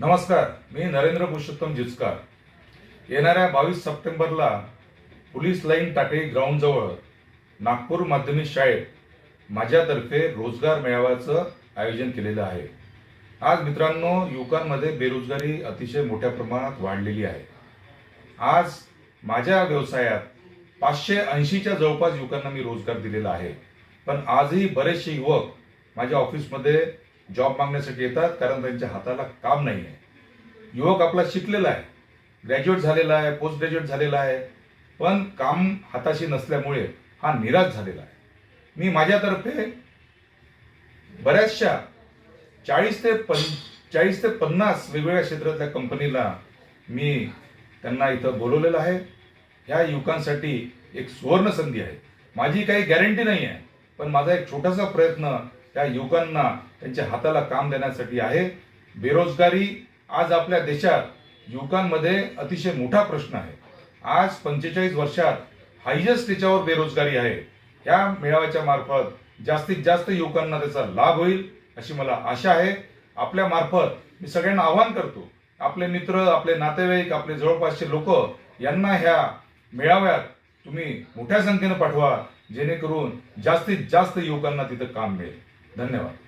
नमस्कार मी नरेंद्र पुरुषोत्तम जिचकार. येणाऱ्या बावीस सप्टेंबरला पोलीस लाईन टाकळी ग्राउंडजवळ नागपूर माध्यमिक शाळेत माझ्यातर्फे रोजगार मेळाव्याचं आयोजन केलेलं आहे. आज मित्रांनो युवकांमध्ये बेरोजगारी अतिशय मोठ्या प्रमाणात वाढलेली आहे. आज माझ्या व्यवसायात पाचशे ऐंशीच्या जवळपास युवकांना मी रोजगार दिलेला आहे. पण आजही बरेचसे युवक माझ्या ऑफिसमध्ये जॉब मागण्यासाठी येतात कारण त्यांच्या हाताला काम नाही आहे युवक आपला शिकलेला आहे. ग्रॅज्युएट झालेला आहे पोस्ट ग्रॅज्युएट झालेला आहे. पण काम हाताशी नसल्यामुळे हा निराश झालेला आहे. मी माझ्यातर्फे बऱ्याचशा चाळीस ते पं चाळीस ते पन्नास वेगवेगळ्या क्षेत्रातल्या कंपनीला मी त्यांना इथं बोलवलेलं आहे. ह्या युवकांसाठी एक सुवर्ण संधी आहे. माझी काही गॅरंटी नाही आहे पण माझा एक छोटासा प्रयत्न त्या युवकांना त्यांच्या हाताला काम देण्यासाठी आहे. बेरोजगारी आज आपल्या देशात युवकांमध्ये अतिशय मोठा प्रश्न आहे. आज पंचेचाळीस वर्षात हायजेस्ट त्याच्यावर बेरोजगारी आहे. या मेळाव्याच्या मार्फत जास्तीत जास्त युवकांना त्याचा लाभ होईल अशी मला आशा आहे. आपल्या मार्फत मी सगळ्यांना आवाहन करतो आपले मित्र आपले नातेवाईक आपले जवळपासचे लोक यांना ह्या मेळाव्यात तुम्ही मोठ्या संख्येनं पाठवा जेणेकरून जास्तीत जास्त युवकांना तिथं काम मिळेल. धन्यवाद